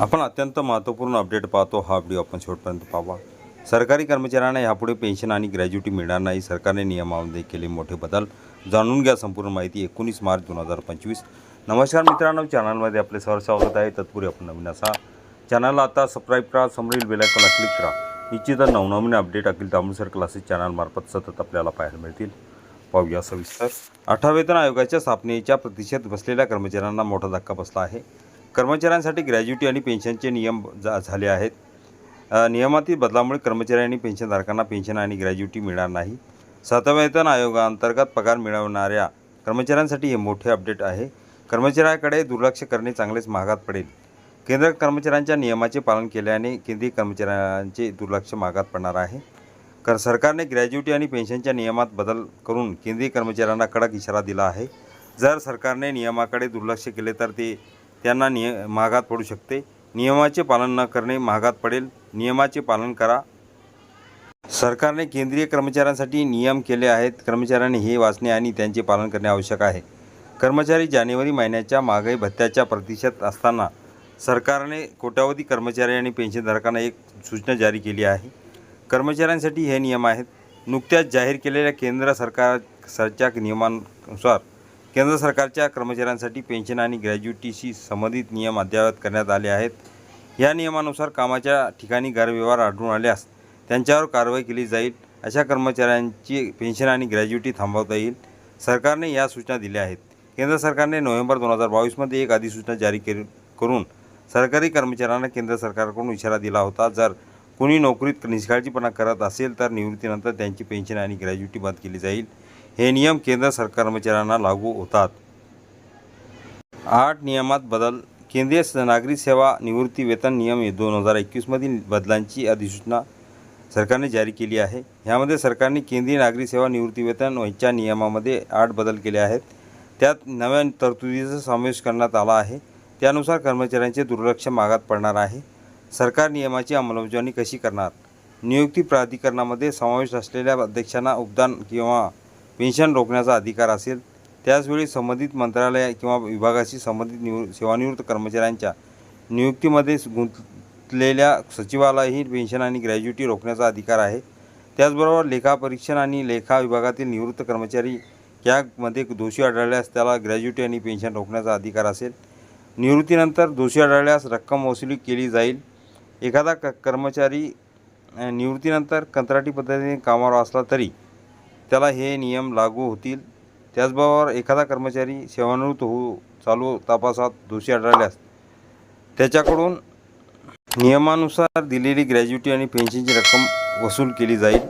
आपण अत्यंत महत्त्वपूर्ण अपडेट पाहतो. हा व्हिडिओ आपण शेवटपर्यंत पाहावा. सरकारी कर्मचाऱ्यांना यापुढे पेन्शन आणि ग्रॅज्युटी मिळणार नाही. सरकारने नियमामध्ये केले मोठे बदल जाणून घ्या. संपूर्ण माहिती एकोणीस मार्च दोन हजार पंचवीस. नमस्कार मित्रांनो. चॅनलमध्ये आपले सर स्वागत आहे. तत्पूर्वी आपण नवीन असा. चॅनलला आता सबस्क्राईब करा. समोरील बेलायकॉनला क्लिक करा. निश्चितच नवनवीन अपडेट अखिल तांबूसर क्लासेस चॅनलमार्फत सतत आपल्याला पाहायला मिळतील. पाहूया सविस्तर. अठरा वेतन आयोगाच्या स्थापनेच्या प्रतीक्षेत बसलेल्या कर्मचाऱ्यांना मोठा धक्का बसला आहे. कर्मचाऱ्यांसाठी ग्रॅज्युटी आणि पेन्शनचे नियम जा झाले आहेत. नियमातील बदलामुळे कर्मचारी आणि पेन्शनधारकांना पेन्शन आणि ग्रॅज्युटी मिळणार नाही. सातव्या वेतन आयोगाअंतर्गत पगार मिळवणाऱ्या कर्मचाऱ्यांसाठी हे मोठे अपडेट आहे. कर्मचाऱ्याकडे दुर्लक्ष करणे चांगलेच महागात पडेल. केंद्र कर्मचाऱ्यांच्या नियमाचे पालन केल्याने केंद्रीय कर्मचाऱ्यांचे दुर्लक्ष महागात पडणार आहे. कर सरकारने ग्रॅज्युटी आणि पेन्शनच्या नियमात बदल करून केंद्रीय कर्मचाऱ्यांना कडक इशारा दिला आहे. जर सरकारने नियमाकडे दुर्लक्ष केले तर ते त्यांना निय महागात पडू शकते. नियमाचे पालन न करणे महागात पडेल. नियमाचे पालन करा. सरकारने केंद्रीय कर्मचाऱ्यांसाठी नियम केले आहेत. कर्मचाऱ्यांनी हे वाचणे आणि त्यांचे पालन करणे आवश्यक आहे. कर्मचारी जानेवारी महिन्याच्या महागाई भत्त्याच्या प्रतिशत असताना सरकारने कोट्यावधी कर्मचारी आणि पेन्शनधारकांना एक सूचना जारी केली आहे. कर्मचाऱ्यांसाठी हे नियम आहेत. नुकत्याच जाहीर केलेल्या केंद्र सरकार सरच्या नियमानुसार केंद्र सरकारच्या कर्मचाऱ्यांसाठी पेन्शन आणि ग्रॅज्युटीशी संबंधित नियम अद्ययावत करण्यात आले आहेत. या नियमानुसार कामाच्या ठिकाणी गैरव्यवहार आढळून आल्यास त्यांच्यावर कारवाई केली जाईल. अशा कर्मचाऱ्यांची पेन्शन आणि ग्रॅज्युटी थांबवता येईल. सरकारने या सूचना दिल्या आहेत. केंद्र सरकारने नोव्हेंबर दोन हजार बावीसमध्ये एक अधिसूचना जारी केली करून सरकारी कर्मचाऱ्यांना केंद्र सरकारकडून इशारा दिला होता. जर कोणी नोकरीत निष्काळजीपणा करत असेल तर निवृत्तीनंतर त्यांची पेन्शन आणि ग्रॅज्युटी बंद केली जाईल. हे नियम केंद्र सरकार कर्मचाऱ्यांना लागू होतात. आठ नियमात बदल. केंद्रीय स- नागरी सेवा निवृत्ती वेतन नियम दोन हजार एकवीसमधील बदलांची अधिसूचना सरकारने जारी केली आहे. ह्यामध्ये सरकारने केंद्रीय नागरी सेवा निवृत्ती वेतन नियमामध्ये आठ बदल केले आहेत. त्यात नव्या तरतुदीचा समावेश करण्यात आला आहे. त्यानुसार कर्मचाऱ्यांचे दुर्लक्ष मागात पडणार आहे. सरकार नियमाची अंमलबजावणी कशी करणार? नियुक्ती प्राधिकरणामध्ये समावेश असलेल्या अध्यक्षांना उपदान किंवा पेन्शन रोखण्याचा अधिकार असेल त्याचवेळी संबंधित मंत्रालय किंवा विभागाशी संबंधित निवृ सेवानिवृत्त कर्मचाऱ्यांच्या नियुक्तीमध्ये गुंतलेल्या सचिवालाही पेन्शन आणि ग्रॅज्युटी रोखण्याचा अधिकार आहे. त्याचबरोबर लेखापरीक्षण आणि लेखा विभागातील निवृत्त कर्मचारी यामध्ये दोषी आढळल्यास त्याला ग्रॅज्युटी आणि पेन्शन रोखण्याचा अधिकार असेल. निवृत्तीनंतर दोषी आढळल्यास रक्कम वसुली केली जाईल. एखादा क कर्मचारी निवृत्तीनंतर कंत्राटी पद्धतीने कामावर असला तरी त्याला हे नियम लागू होतील. त्याचबरोबर एखादा कर्मचारी सेवानिवृत्त होऊ चालू तपासात दोषी आढळल्यास त्याच्याकडून नियमानुसार दिलेली ग्रॅज्युटी आणि पेन्शनची रक्कम वसूल केली जाईल.